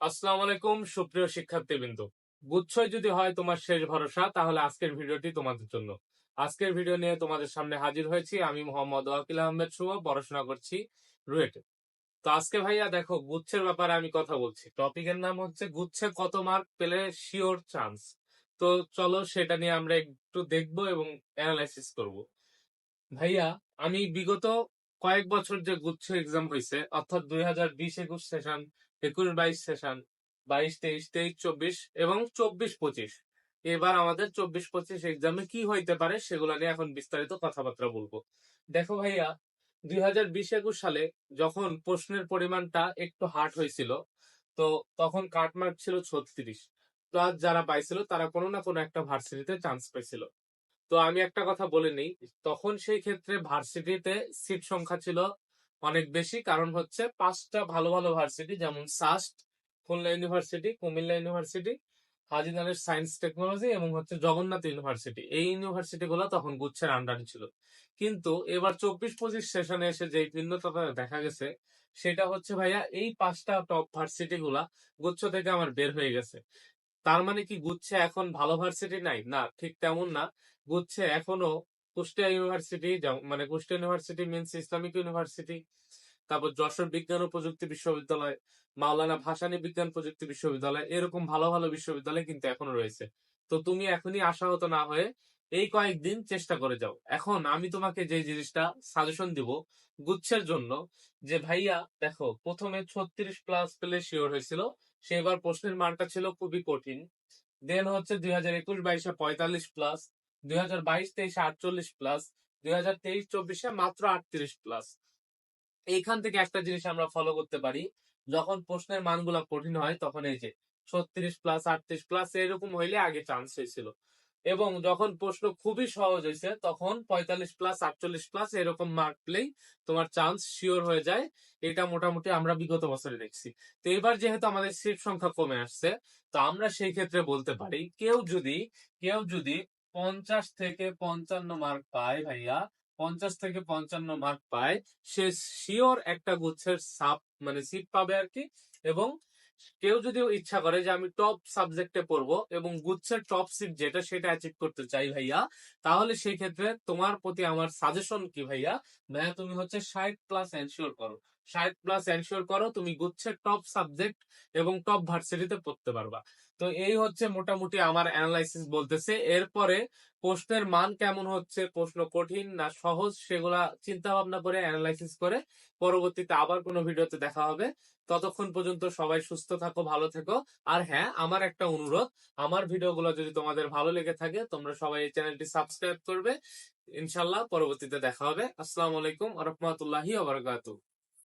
আসসালামু আলাইকুম, সুপ্রিয় শিক্ষার্থীবৃন্দ। গুচ্ছই যদি হয় তোমার শেষ ভরসা, তাহলে আজকের ভিডিওটি তোমাদের জন্য। আজকের ভিডিও নিয়ে তোমাদের সামনে হাজির হয়েছি আমি মোহাম্মদ ওয়াকিল আহমেদ শুভ, পড়াশোনা করছি রুয়েটে। তো আজকে ভাইয়া দেখো, গুচ্ছের ব্যাপারে আমি কথা বলছি। টপিকের নাম হচ্ছে, গুচ্ছে কত মার্ক পেলে শিওর চান্স? তো চলো সেটা নিয়ে আমরা একটু দেখব এবং অ্যানালাইসিস করব। ভাইয়া, আমি বিগত কয়েক বছর যে গুচ্ছ এক্সাম হয়েছে অর্থাৎ দুই হাজার বিশ একুশ সেশন একুশ, বাইশ সেশন বাইশ, তেইশ তেইশ, চব্বিশ এবং চব্বিশ, পঁচিশ। এবার আমাদের চব্বিশ, পঁচিশ এক্সামে কি হইতে পারে সেগুলো নিয়ে এখন বিস্তারিত কথাবার্তা বলব। দেখো ভাইয়া, দুই হাজার বিশ, একুশ সালে যখন প্রশ্নের পরিমাণটা একটু হার্ড হয়েছিল, তো তখন কাটমার্ক ছিল ছত্রিশ। প্লাস যারা পাইছিল তারা কোনো না কোনো একটা ভার্সিটিতে চান্স পাইছিল তো আমি একটা কথা বলে নিই, তখন সেই ক্ষেত্রে ভার্সিটিতে সিট সংখ্যা ছিল অনেক বেশি। কারণ হচ্ছে পাঁচটা ভালো ভালো ভার্সিটি, যেমন SUST, Khulna university, Comilla university হাজিদানের science technology এবং হচ্ছে জগন্নাথ ইউনিভার্সিটি। এই ইউনিভার্সিটি গুলো তখন গুচ্ছের আন্ডারে ছিল। কিন্তু এবার চব্বিশ পঁচিশ সেশনে এসে যে ভিন্নতা দেখা গেছে, সেটা হচ্ছে ভাইয়া এই পাঁচটা টপ ভার্সিটি গুলা গুচ্ছ থেকে আমার বের হয়ে গেছে। তার মানে কি গুচ্ছে এখন ভালো ভার্সিটি নাই? না, ঠিক তেমন না। গুচ্ছে এখনও কুষ্টিয়া ইউনিভার্সিটি মানে Kushtia university means Islamic university, তারপর যশোর বিজ্ঞান ও প্রযুক্তি বিশ্ববিদ্যালয়, মাওলানা ভাসানী বিজ্ঞান প্রযুক্তি বিশ্ববিদ্যালয়, এরকম ভালো ভালো বিশ্ববিদ্যালয় কিন্তু এখনও রয়েছে। তো তুমি এখনই আশাহত না হয়ে এই কয়েকদিন চেষ্টা করে যাও। এখন আমি তোমাকে যে জিনিসটা সাজেশন দিব গুচ্ছের জন্য, যে ভাইয়া দেখো, প্রথমে ছত্রিশ প্লাস পেলে শিওর হয়েছিল সেবার প্রশ্নের মানটা ছিল খুবই কঠিন। দেন হচ্ছে দুই হাজার একুশ বাইশে পঁয়তাল্লিশ প্লাস বাইশ তেইশে আটচল্লিশ প্লাস দুই হাজার তেইশ চব্বিশে মাত্র আটত্রিশ প্লাস থেকে একটা জিনিস আমরা ফলো করতে পারি, যখন প্রশ্নের কঠিন হয় তখন এই যে ছত্রিশ প্লাস আটত্রিশ প্লাস এরকম হইলে আগে চান্স হয়েছিল। এবং যখন প্রশ্ন খুবই সহজ হয়েছে, তখন পঁয়তাল্লিশ প্লাস আটচল্লিশ প্লাস এরকম মার্ক পেলেই তোমার চান্স শিওর হয়ে যায়। এটা মোটামুটি আমরা বিগত বছরে দেখছি। তো এবার যেহেতু আমাদের সিট সংখ্যা কমে আসছে, তো আমরা সেই ক্ষেত্রে বলতে পারি, কেউ যদি কেউ যদি পঞ্চাশ থেকে পঞ্চান্ন মার্ক পায় ভাইয়া। পঞ্চাশ থেকে পঞ্চান্ন মার্ক পায়। সে শিওর একটা গুচ্ছের সাব মানে সিট পাবে আর কি এবং কেউ যদি ইচ্ছা করে যে আমি টপ সাবজেক্টে পড়ব এবং গুচ্ছের টপ সিট যেটা সেটা অ্যাচিভ করতে চাই ভাইয়া, তাহলে সেই ক্ষেত্রে তোমার প্রতি আমার সাজেশন কি ভাইয়া? ভাইয়া, তুমি হচ্ছে ষাট প্লাস এনশিওর করো। ষাট প্লাস এনশিওর করো তুমি গুচ্ছের টপ সাবজেক্ট এবং টপ ভার্সিটিতে পড়তে পারবা। তো এই হচ্ছে মোটামুটি আমার অ্যানালাইসিস বলতেছে। এরপরে প্রশ্নের মান কেমন হচ্ছে, প্রশ্ন কঠিন না সহজ, সেগুলা চিন্তা ভাবনা করে অ্যানালাইসিস করে পরবর্তীতে আবার কোনো ভিডিওতে দেখা হবে। ততক্ষণ পর্যন্ত সবাই সুস্থ থাকো, ভালো থেকো। আর হ্যাঁ আমার একটা অনুরোধ, আমার ভিডিওগুলো যদি তোমাদের ভালো লেগে থাকে, তোমরা সবাই এই চ্যানেলটি সাবস্ক্রাইব করবে। ইনশাল্লাহ পরবর্তীতে দেখা হবে। আসসালামু আলাইকুম রহমতুল্লাহি ওবরাকাতু